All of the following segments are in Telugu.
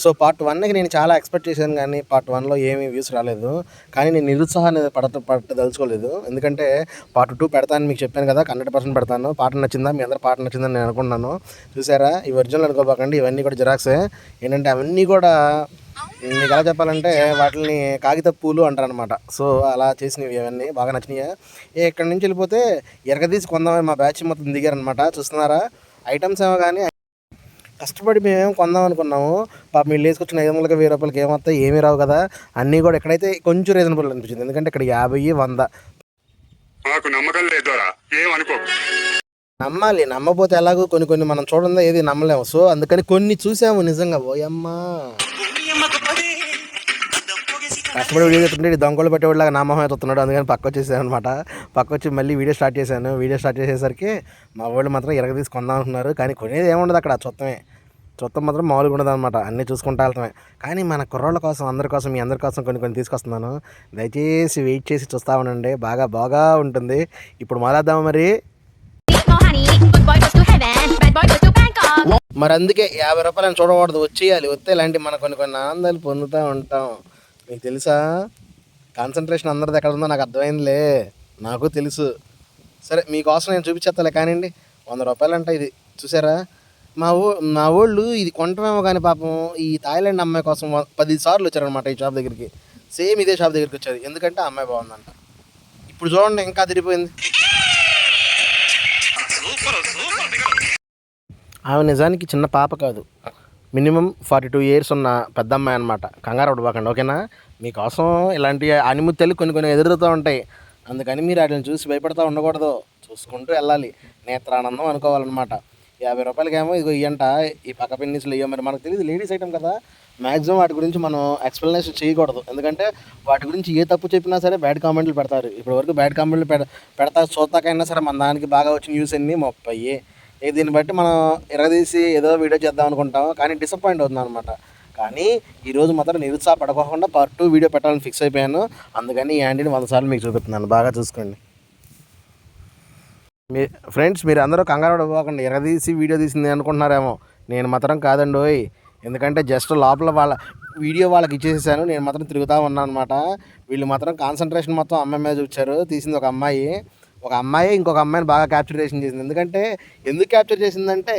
సో పార్ట్ వన్కి నేను చాలా ఎక్స్పెక్ట్ చేశాను కానీ పార్ట్ వన్లో ఏమీ వ్యూస్ రాలేదు. కానీ నేను నిరుత్సాహాన్ని పడత పట్టదలుచుకోలేదు ఎందుకంటే పార్ట్ టూ పెడతాను మీకు చెప్పాను కదా హండ్రెడ్ పర్సెంట్ పెడతాను. పాట నచ్చిందా? మీ అందరూ పాట నచ్చిందని నేను అనుకున్నాను చూసారా? ఈ ఒరిజినల్ అనుకోబాకండి ఇవన్నీ కూడా జిరాక్సే. ఏంటంటే అవన్నీ కూడా మీకు ఎలా చెప్పాలంటే వాటిని కాగిత పూలు అంటారనమాట సో అలా చేసినవి ఇవన్నీ బాగా నచ్చినాయి. ఇక్కడి నుంచి వెళ్ళిపోతే ఎరగదీసి కొందామని మా బ్యాచ్ మొత్తం దిగారనమాట చూస్తున్నారా? ఐటమ్స్ ఏమో కానీ కష్టపడి మేమేం కొందాం అనుకున్నాము. పాప మీరు వేసుకొచ్చిన ఐదు వందలకి వెయ్యి రూపాయలకి ఏమొస్తాయి ఏమీ రావు కదా. అన్నీ కూడా ఎక్కడైతే కొంచెం రీజనబుల్ అనిపించింది. ఎందుకంటే ఇక్కడ యాభై వంద. మాకు నమ్మకం లేదోరా ఏమనుకో నమ్మాలి. నమ్మపోతే ఎలాగో కొన్ని కొన్ని మనం చూడండి ఏది నమ్మలేము. సో అందుకని కొన్ని చూసాము నిజంగా. ఓయమ్మా. కష్టపడి వీడియో చెప్తుంటే దొంగలు పెట్టేవాళ్ళగా నా మొహం అందుకని పక్క వచ్చేసాను అనమాట పక్క వచ్చి మళ్ళీ వీడియో స్టార్ట్ చేశాను. వీడియో స్టార్ట్ చేసేసరికి మా వాళ్ళు మాత్రం ఎరగ తీసి కొందాం అనుకున్నారు కానీ కొనేది ఏముండదు అక్కడ చుత్తమే. చుత్తం మాత్రం మామూలుగా ఉండదు అనమాట అన్నీ చూసుకుంటా వెళ్తామే. కానీ మన కుర్రోళ్ళ కోసం అందరి కోసం మీ అందరి కోసం కొన్ని కొన్ని తీసుకొస్తున్నాను. దయచేసి వెయిట్ చేసి చూస్తా ఉండండి. బాగా బాగా ఉంటుంది. ఇప్పుడు మొదలెద్దాం మరి. మరి అందుకే యాభై రూపాయలు చూడకూడదు. వచ్చేయాలి వస్తే ఇలాంటి మన కొన్ని కొన్ని ఆనందాలు పొందుతూ ఉంటాం. మీకు తెలుసా? కాన్సన్ట్రేషన్ అందరిది ఎక్కడ ఉందో నాకు అర్థమైందిలే. నాకు తెలుసు. సరే మీకోసం నేను చూపించేస్తాలే కానివ్వండి. వంద రూపాయలు అంట ఇది. చూసారా? మా ఊ మా ఊళ్ళు ఇది కొంటమేమో కానీ పాపం ఈ థాయిలాండ్ అమ్మాయి కోసం పది సార్లు వచ్చారనమాట ఈ షాప్ దగ్గరికి. సేమ్ ఇదే షాప్ దగ్గరికి వచ్చారు. ఎందుకంటే ఆ అమ్మాయి బాగుందంట. ఇప్పుడు చూడండి ఇంకా తిరిగిపోయింది ఆమె నిజానికి చిన్న పాప కాదు. మినిమం ఫార్టీ టూ ఇయర్స్ ఉన్న పెద్ద అమ్మాయి అనమాట కంగారు పడబాకండి ఓకేనా? మీకోసం ఇలాంటి అనిముత్యాలు కొన్ని కొన్ని ఎదురుతూ ఉంటాయి. అందుకని మీరు వాటిని చూసి భయపడతా ఉండకూడదు. చూసుకుంటూ వెళ్ళాలి. నేత్రానందం అనుకోవాలన్నమాట. యాభై రూపాయలకేమో ఇదిగో ఇయ్యంట. ఈ పక్క పెన్నిస్లు ఇయ్యో మరి మనకు తెలియదు లేడీస్ ఐటమ్ కదా. మ్యాక్సిమం వాటి గురించి మనం ఎక్స్ప్లెనేషన్ చేయకూడదు. ఎందుకంటే వాటి గురించి ఏ తప్పు చెప్పినా సరే బ్యాడ్ కామెంట్లు పెడతారు. ఇప్పటివరకు బ్యాడ్ కామెంట్లు పెడ పెడతా చూస్తాకైనా సరే మన దానికి బాగా వచ్చిన న్యూస్ అన్ని ముప్పై ఇక దీన్ని బట్టి మనం ఎరగదీసి ఏదో వీడియో చేద్దాం అనుకుంటాం కానీ డిసప్పాయింట్ అవుతుంది అనమాట కానీ ఈరోజు మాత్రం నిరుత్సాహపడకోకుండా పార్ట్ టూ వీడియో పెట్టాలని ఫిక్స్ అయిపోయాను. అందుకని ఈ యాంటీని వంద సార్లు మీకు చూపిస్తున్నాను. బాగా చూసుకోండి. మీ ఫ్రెండ్స్ మీరు అందరూ కంగారు పడిపోకండి ఎరదీసి వీడియో తీసింది అనుకుంటున్నారేమో. నేను మాత్రం కాదండి ఓయ్. ఎందుకంటే జస్ట్ లోపల వాళ్ళ వీడియో వాళ్ళకి ఇచ్చేసేసాను. నేను మాత్రం తిరుగుతూ ఉన్నాను అనమాట వీళ్ళు మాత్రం కాన్సన్ట్రేషన్ మొత్తం అమ్మాయి మీద చూపించారు. తీసింది ఒక అమ్మాయి. ఒక అమ్మాయి ఇంకొక అమ్మాయిని బాగా క్యాప్చరేషన్ చేసింది ఎందుకంటే ఎందుకు క్యాప్చర్ చేసిందంటే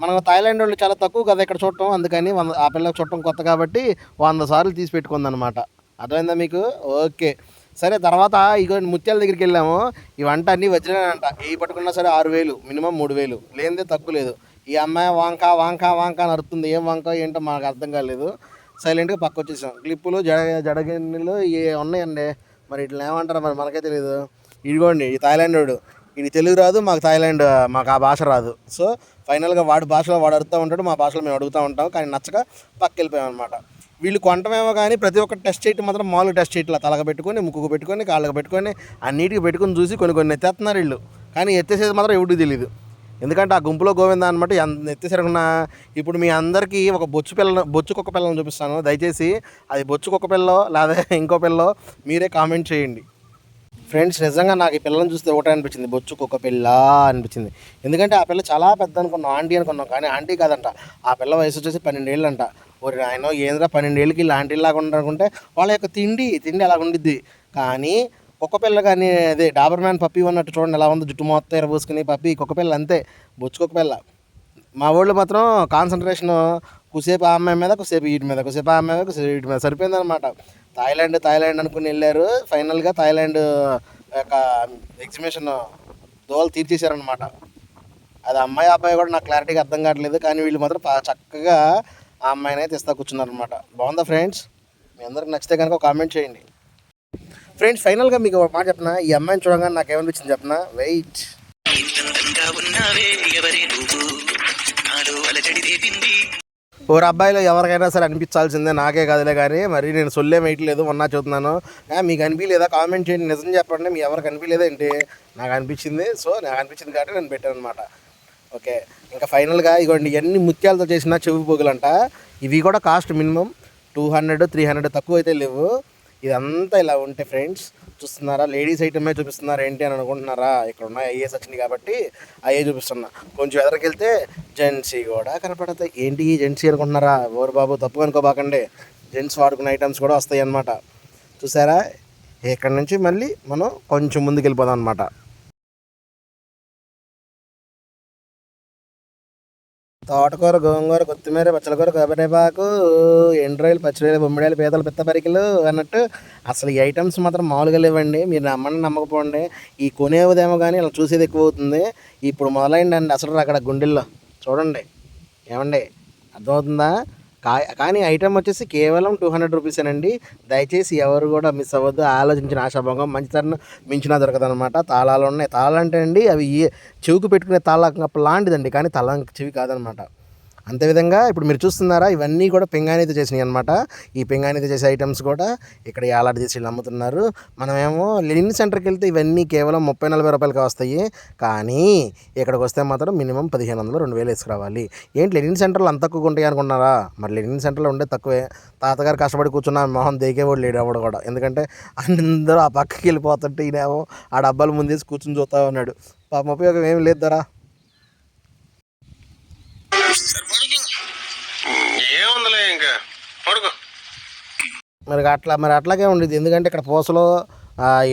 మనం థాయిలాండ్ వాళ్ళు చాలా తక్కువ కదా ఇక్కడ చూడటం. అందుకని వంద ఆ పిల్లకి చూడటం కొత్త కాబట్టి వంద సార్లు తీసి పెట్టుకుందనమాట అర్థమైందా మీకు? ఓకే. సరే తర్వాత ఇగో ముత్యాల దగ్గరికి వెళ్ళాము. ఈ వంట అన్నీ వజ్రాలంట ఏ పట్టుకున్నా సరే ఆరు వేలు మినిమం మూడు వేలు. లేనిదే తక్కువ లేదు. ఈ అమ్మాయి వంక వంక వంక అని అరుతుంది. ఏం వంక ఏంటో మాకు అర్థం కాలేదు. సైలెంట్గా పక్క వచ్చేసాం. క్లిప్పులు జడ జడగిన్నెలు ఇవి ఉన్నాయండి? మరి ఇట్లా ఏమంటారు? మరి మనకే తెలియదు ఇదిగోండి ఈ థాయిలాండ్ వాడు ఇది తెలుగు రాదు మాకు థాయిలాండ్ మాకు ఆ భాష రాదు. సో ఫైనల్గా వాడి భాషలో వాడు అడుగుతూ ఉంటాడు మా భాషలో మేము అడుగుతూ ఉంటాం కానీ నచ్చక పక్కెళ్ళిపోయామన్నమాట. అనమాట వీళ్ళు కొంటమేమో కానీ ప్రతి ఒక్క టెస్ట్ చేయటం మాత్రం మామూలుగా టెస్ట్ చేయట్లా. తలగ పెట్టుకొని ముక్కుకు పెట్టుకొని కాళ్ళకు పెట్టుకొని అన్నిటికి పెట్టుకొని చూసి కొన్ని కొన్ని ఎత్తేస్తున్నారు వీళ్ళు. కానీ ఎత్తేసేది మాత్రం ఎవరికి తెలియదు ఎందుకంటే ఆ గుంపులో గోవింద అనమాట ఎంత ఎత్తేసరికున్నా ఇప్పుడు మీ అందరికీ ఒక బొచ్చు పిల్ల బొచ్చు కుక్క పిల్లని చూపిస్తాను. దయచేసి అది బొచ్చు కుక్క పిల్లో లేదా ఇంకో పిల్లో మీరే కామెంట్ చేయండి. ఫ్రెండ్స్ నిజంగా నాకు ఈ పిల్లని చూస్తే ఒకటే అనిపించింది. బొచ్చు కుక్క పిల్ల అనిపించింది. ఎందుకంటే ఆ పిల్ల చాలా పెద్ద అనుకున్నాం ఆంటీ అనుకున్నాం. కానీ ఆంటీ కాదంట. ఆ పిల్ల వయసు వచ్చేసి పన్నెండేళ్ళు అంట ఓరి ఆయన ఏంద్రా పన్నెండేళ్ళకి ఇలా ఆంటీ లాగా అనుకుంటే వాళ్ళ యొక్క తిండి తిండి అలా ఉండిద్ది. కానీ కుక్క పిల్ల కానీ అదే డాబర్ మ్యాన్ పప్పి ఉన్నట్టు చూడండి ఎలా ఉంది. జుట్టు మొత్తం ఎరబోసుకుని పప్పి కుక్క పిల్ల అంతే. బొచ్చు కుక్క పిల్ల. మా ఊళ్ళో మాత్రం కాన్సన్ట్రేషన్ కుసేపు ఆ అమ్మాయి మీద కుసేపు వీటి మీద కుసేపు ఆ అమ్మాయి మీద కుసేపు వీటి మీద సరిపోయిందనమాట థాయిలాండ్ థాయిలాండ్ అనుకుని వెళ్ళారు. ఫైనల్గా థాయిలాండ్ యొక్క ఎగ్జిబిషన్ దోవలు తీర్చేశారనమాట అది అమ్మాయి అబ్బాయి కూడా నాకు క్లారిటీగా అర్థం కావట్లేదు. కానీ వీళ్ళు మాత్రం చక్కగా ఆ అమ్మాయిని అయితే ఇస్తా కూర్చున్నారనమాట బాగుందా ఫ్రెండ్స్ మీ అందరికి నచ్చితే కనుక ఒక కామెంట్ చేయండి. ఫ్రెండ్స్ ఫైనల్గా మీకు ఒక మాట చెప్పిన ఈ అమ్మాయిని చూడగానే నాకు ఏమనిపించింది చెప్పిన వెయిట్ ఓరు అబ్బాయిలో ఎవరికైనా సరే అనిపించాల్సిందే నాకే కాదులే కానీ మరి నేను సొల్లే వేయట్లేదు మొన్న చూస్తున్నాను. మీకు అనిపించలేదా కామెంట్ చేయండి నిజం చెప్పండి. మీ ఎవరికి అనిపించలేదా ఏంటి? నాకు అనిపించింది. సో నాకు అనిపించింది కాబట్టి నేను పెట్టాను అనమాట ఓకే. ఇంకా ఫైనల్గా ఇగోండి ఎన్ని ముత్యాలతో చేసిన చెవి పోగులంట. ఇవి కూడా cost minimum two hundred three hundred తక్కువ అయితే లేవు. ఇదంతా ఇలా ఉంటే ఫ్రెండ్స్ చూస్తున్నారా? లేడీస్ ఐటమే చూపిస్తున్నారు ఏంటి అని అనుకుంటున్నారా? ఇక్కడ ఉన్న ఐఏఎస్ వచ్చింది కాబట్టి అయ్యే చూపిస్తున్నా. కొంచెం ఎదరికెళ్తే జెంట్సీ కూడా కనపడతాయి. ఏంటి జెంట్సీ అనుకుంటున్నారా? ఓరు బాబు? తప్పు అనుకోబాకండి. జెంట్స్ వాడుకునే ఐటమ్స్ కూడా వస్తాయి అన్నమాట చూసారా? ఇక్కడ నుంచి మళ్ళీ మనం కొంచెం ముందుకు వెళ్ళిపోదాం అనమాట తోటకూర గోంగూర కొత్తిమీర పచ్చలకూర కొబ్బరిపాకు ఎండ్రాయిలు పచ్చిరొయ్యలు బొమ్మిడాయలు పీతలు పిత్త పరికలు అన్నట్టు అసలు ఈ ఐటమ్స్ మాత్రం మామూలుగా లేవండి. మీరు నమ్మండి నమ్మకపోండి. ఈ కొనేదేమో కానీ ఇలా చూసేది ఎక్కువ అవుతుంది ఇప్పుడు మొదలైందండి అసలు అక్కడ గుండెల్లో. చూడండి. ఏమండి? అర్థమవుతుందా? కానీ ఐటమ్ వచ్చేసి కేవలం టూ హండ్రెడ్ రూపీసేనండి. దయచేసి ఎవరు కూడా మిస్ అవ్వద్దు. ఆలోచించిన ఆశాభంగం మంచితనం మించినా దొరకదనమాట తాళాలు ఉన్నాయి తాళాలు అంటే అండి అవి చెవికి పెట్టుకునే తాళ కప్ప లాంటిదండి. కానీ తల చెవి కాదనమాట అంతేవిధంగా ఇప్పుడు మీరు చూస్తున్నారా ఇవన్నీ కూడా పింగాణితో చేసినాయి అనమాట ఈ పింగాణితో చేసే ఐటమ్స్ కూడా ఇక్కడ ఏలాడి తీసి అమ్ముతున్నారు. మనమేమో లెనిన్ సెంటర్కి వెళ్తే ఇవన్నీ కేవలం ముప్పై నలభై రూపాయలకి వస్తాయి. కానీ ఇక్కడికి వస్తే మాత్రం మినిమం పదిహేను వందలు రెండు వేలు వేసుకురావాలి. ఏంటి లెనిన్ సెంటర్లు అంత తక్కువ ఉంటాయి అనుకున్నారా మరి లెనిన్ సెంటర్లో ఉండే తక్కువే. తాతగారు కష్టపడి కూర్చున్న మొహం దేకేవాడు లేడు ఎవడు కూడా. ఎందుకంటే అందరూ ఆ పక్కకి వెళ్ళిపోతుంటే ఈయనేమో ఆ డబ్బాలు ముందేసి కూర్చుని చూస్తా ఉన్నాడు. పాపం ఉపయోగం ఏం లేదు ధర. మరి అట్లా మరి అట్లాగే ఉండేది. ఎందుకంటే ఇక్కడ పూసలో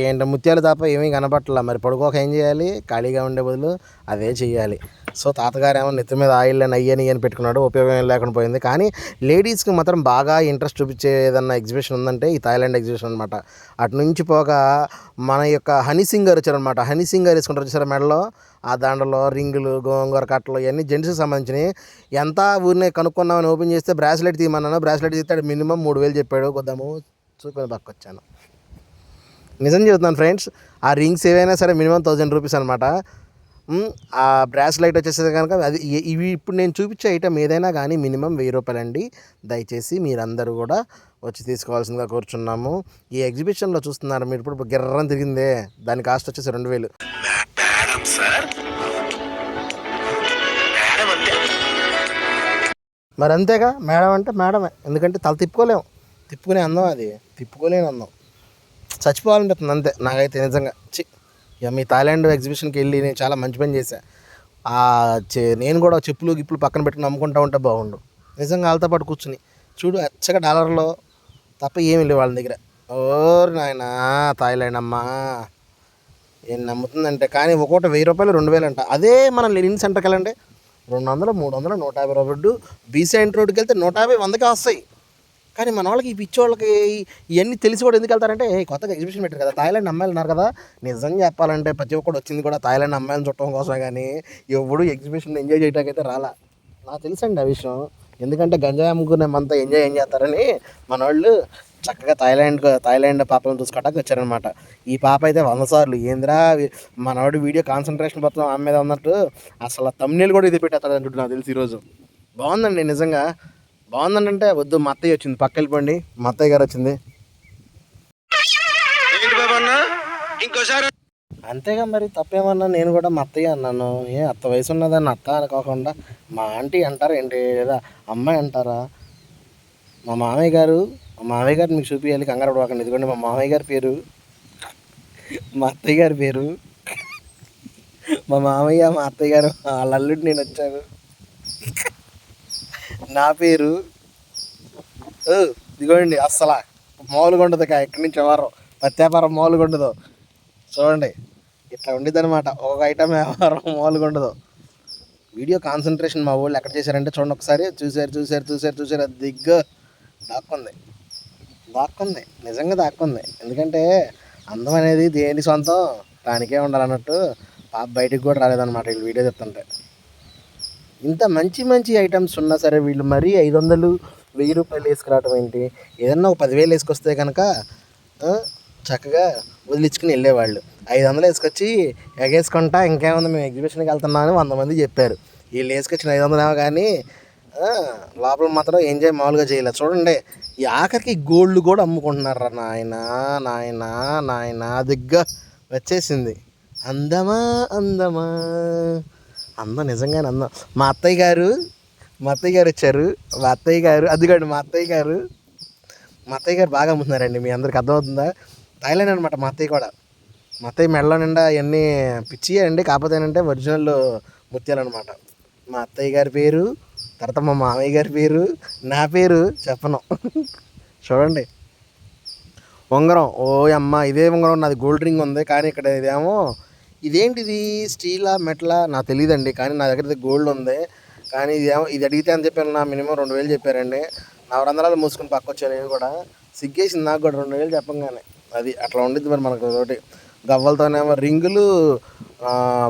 ఏంటి ముత్యాలు తప్ప ఏమీ కనపట్ల మరి పడుకోక ఏం చేయాలి? ఖాళీగా ఉండే బదులు అదే చేయాలి సో తాతగారు ఏమో నెత్తి మీద ఆయిల్ అని అయ్యని అని పెట్టుకున్నాడు ఉపయోగం లేకుండా పోయింది. కానీ లేడీస్కి మాత్రం బాగా ఇంట్రెస్ట్ చూపించే ఏదన్నా ఎగ్జిబిషన్ ఉందంటే ఈ థాయిలాండ్ ఎగ్జిబిషన్ అనమాట అటు నుంచి పోగా మన యొక్క హనీ సింగర్ వచ్చారనమాట హనీ సింగర్ వేసుకుంటారు వచ్చారు మెడలో? ఆ దాండలో రింగులు గోంగూర కట్టలు ఇవన్నీ జెంట్స్కి సంబంధించినవి. ఎంత ఊరినే కనుక్కున్నామని ఓపెన్ చేస్తే బ్రాస్లెట్ తీయమన్నాను బ్రాస్లెట్ తీస్తాడు మినిమం మూడు వేలు చెప్పాడు. కొద్దాము చూసుకొని పక్కొచ్చాను నిజం చెబుతున్నాను ఫ్రెండ్స్ ఆ రింగ్స్ ఏవైనా సరే మినిమం థౌజండ్ రూపీస్ అనమాట ఆ బ్రాస్లైట్ వచ్చేసేది కనుక అది ఇవి ఇప్పుడు నేను చూపించే ఐటమ్ ఏదైనా కానీ మినిమం వెయ్యి రూపాయలండి. దయచేసి మీరందరూ కూడా వచ్చి తీసుకోవాల్సిందిగా కోరుచున్నాము. ఈ ఎగ్జిబిషన్లో చూస్తున్నారు మీరు. ఇప్పుడు గిర్రం తిరిగిందే. దాని కాస్ట్ వచ్చేసి రెండు వేలు. మరి అంతేగా? మేడం అంటే మేడమే. ఎందుకంటే తల తిప్పుకోలేము. తిప్పుకునే అందం అది. తిప్పుకోలేని అందం. చచ్చిపోవాలనిపిస్తుంది అంతే. నాకైతే నిజంగా. చి ఇక మీ థాయిలాండ్ ఎగ్జిబిషన్కి వెళ్ళి నేను చాలా మంచి పని చేశాను చే- నేను కూడా చెప్పులు గిప్పులు పక్కన పెట్టుకుని అమ్ముకుంటా ఉంటే బాగుండు. నిజంగా వాళ్ళతో పాటు కూర్చుని. చూడు అచ్చగా డాలర్లో తప్ప ఏమి లేవు వాళ్ళ దగ్గర. ఓరు నాయనా థాయిలాండ్ అమ్మా. ఏం నమ్ముతుందంటే కానీ ఒక్కొక్కటి వెయ్యి రూపాయలు రెండు వేలు అంట అదే మనం లెనిన్ సెంటర్కి వెళ్ళండి రెండు వందలు మూడు వందలు నూట యాభై రూపాయలు. బీసైంట్ రోడ్కి వెళ్తే నూట యాభై వందకి వస్తాయి. కానీ మన వాళ్ళకి ఈ పిచ్చి వాళ్ళకి ఇవన్నీ తెలిసి కూడా ఎందుకు వెళ్తారంటే కొత్తగా ఎగ్జిబిషన్ పెట్టారు కదా థాయిలాండ్ అమ్మాయిలు ఉన్నారు కదా నిజంగా చెప్పాలంటే ప్రతి ఒక్కడు వచ్చింది కూడా థాయిలాండ్ అమ్మాయిలను చుట్టడం కోసమే కానీ ఎవడు ఎగ్జిబిషన్ ఎంజాయ్ చేయడానికి అయితే రాలా. నాకు తెలుసండి ఆ విషయం. ఎందుకంటే గంజాయి అమ్ముకునే మనతో ఎంజాయ్ ఏం చేస్తారని మన వాళ్ళు చక్కగా థాయిలాండ్ థాయిలాండ్ పాపలను చూసుకోవడానికి వచ్చారనమాట ఈ పాప అయితే వంద సార్లు ఏందిరా మనవాడు వీడియో కాన్సన్ట్రేషన్ మొత్తం ఆమె మీద ఉన్నట్టు అసలు తమ్నేలు కూడా ఇది పెట్టేస్తాడు అంటుంటు నాకు తెలిసి ఈరోజు. బాగుందండి నిజంగా. బాగుందండి అంటే వద్దు మా అత్తయ్య వచ్చింది పక్క వెళ్ళిపోండి. మా అత్తయ్య గారు వచ్చింది. ఇంకోసారి అంతేగా మరి తప్పేమన్నా నేను కూడా మా అత్తయ్య అన్నాను. ఏ అత్త వయసు ఉన్నదని అత్త అనుకోకుండా మా ఆంటీ అంటారా ఏంటి? లేదా అమ్మాయి అంటారా? మా మామయ్య గారు మా మామయ్య గారు మీకు చూపించాలి కంగారు పడకండి ఇదిగోండి మా మామయ్య గారి పేరు. మా అత్తయ్య గారి పేరు. మా మామయ్య మా అత్తయ్య గారు వాళ్ళ అల్లుడు నేను వచ్చాను. నా పేరు ఓ, ఇదిగోండి అస్సలా మామూలుగా ఉండదు ఎక్కడి నుంచి వ్యవహారం ప్రత్యాపారం మామూలుగా ఉండదు చూడండి ఇట్లా ఉండేది ఒక ఐటమ్ వ్యవహారం మామూలుగా ఉండదు వీడియో కాన్సన్ట్రేషన్ మా వాళ్ళు ఎక్కడ చేశారంటే చూడండి ఒకసారి చూసారు చూసారు చూసారు చూసారు అది దిగ్గు దాక్కుంది. దాక్కుంది నిజంగా దాక్కుంది. ఎందుకంటే అందం అనేది దేని సొంతం దానికే ఉండాలన్నట్టు పాప బయటికి కూడా రాలేదన్నమాట వీళ్ళు వీడియో చెప్తుంటే. ఇంత మంచి మంచి ఐటమ్స్ ఉన్నా సరే వీళ్ళు మరీ ఐదు వందలు వెయ్యి రూపాయలు వేసుకురావటం ఏంటి? ఏదన్నా ఒక పదివేలు వేసుకొస్తే కనుక చక్కగా వదిలించుకుని వెళ్ళేవాళ్ళు. ఐదు వందలు వేసుకొచ్చి ఎగేసుకుంటా ఇంకేముంది మేము ఎగ్జిబిషన్కి వెళ్తున్నామని వంద మంది చెప్పారు. వీళ్ళు వేసుకొచ్చిన ఐదు వందలు ఏమో కానీ లోపల మాత్రం ఎంజాయ్ మామూలుగా చేయలేదు చూడండి ఈ ఆఖరికి గోల్డ్ కూడా అమ్ముకుంటున్నారా నాయన నాయన నాయన దగ్గర వచ్చేసింది. అందమా అందమా. అందం నిజంగానే అందం. మా అత్తయ్య గారు మా అత్తయ్య గారు వచ్చారు. మా అత్తయ్య గారు అదిగోండి మా అత్తయ్య గారు. మా అత్తయ్య గారు బాగా అమ్ముతున్నారండి మీ అందరికి అర్థమవుతుందా? థాయిలాండ్ అనమాట మా అత్తయ్య కూడా. మా అత్తయ్య మెడలో నిండా అవన్నీ పిచ్చి అండి కాకపోతే ఏంటంటే ఒరిజినల్ ముత్యాలు అనమాట మా అత్తయ్య గారి పేరు తర్వాత మా మామయ్య గారి పేరు నా పేరు చెప్పను. చూడండి. ఉంగరం. ఓ అమ్మ ఇదే ఉంగరం నాది గోల్డ్ రింగ్ ఉంది కానీ ఇక్కడ ఇదేమో ఇదేంటిది? స్టీలా మెట్లా? నాకు తెలియదండి కానీ నా దగ్గర గోల్డ్ ఉంది. కానీ ఇదేమో ఇది అడిగితే అని చెప్పాను. నా మినిమం రెండు వేలు చెప్పారండి. నా రంధ్రాలు మూసుకుని పక్క వచ్చాను నేను కూడా. సిగ్గేసింది నాకు కూడా రెండు వేలు చెప్పంగానే. అది అట్లా ఉండిద్ది మరి మనకు ఒకటి. గవ్వలతోనేమో రింగులు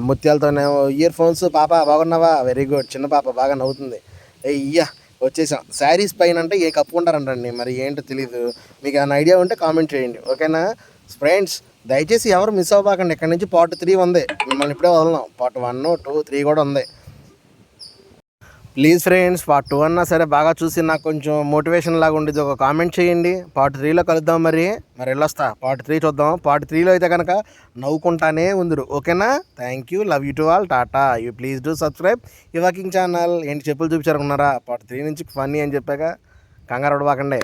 ముత్యాలతోనేమో ఇయర్ ఫోన్స్. పాప బాగున్నావా? వెరీ గుడ్ చిన్న పాప బాగా నవ్వుతుంది. అయ్యా వచ్చేసాం. శారీస్ పైన అంటే ఏ కప్పుకుంటారంటండి. మరి ఏంటో తెలీదు. మీకు ఏమైనా ఐడియా ఉంటే కామెంట్ చేయండి. ఓకేనా? ఫ్రెండ్స్ దయచేసి ఎవరు మిస్ అవ్వకండి ఇక్కడ నుంచి పార్ట్ త్రీ ఉంది. మిమ్మల్ని ఇప్పుడే వదలం పార్ట్ వన్ టూ త్రీ కూడా ఉంది. ప్లీజ్ ఫ్రెండ్స్ పార్ట్ టూ అన్నా సరే బాగా చూసి నాకు కొంచెం మోటివేషన్ లాగా ఉండేది. ఒక కామెంట్ చేయండి. పార్ట్ త్రీలో కలుద్దాం మరి. మరి వెళ్ళొస్తా. పార్ట్ త్రీ చూద్దాం. పార్ట్ త్రీలో అయితే కనుక నవ్వుకుంటానే ఉందిరు. ఓకేనా? Thank you love you to all ta-ta you please do subscribe ఈ వాకింగ్ ఛానల్ ఏంటి చెప్పులు చూపించారనుకున్నారా? పార్ట్ త్రీ నుంచి ఫన్నీ అని చెప్పాక కంగారు పడబాకండి.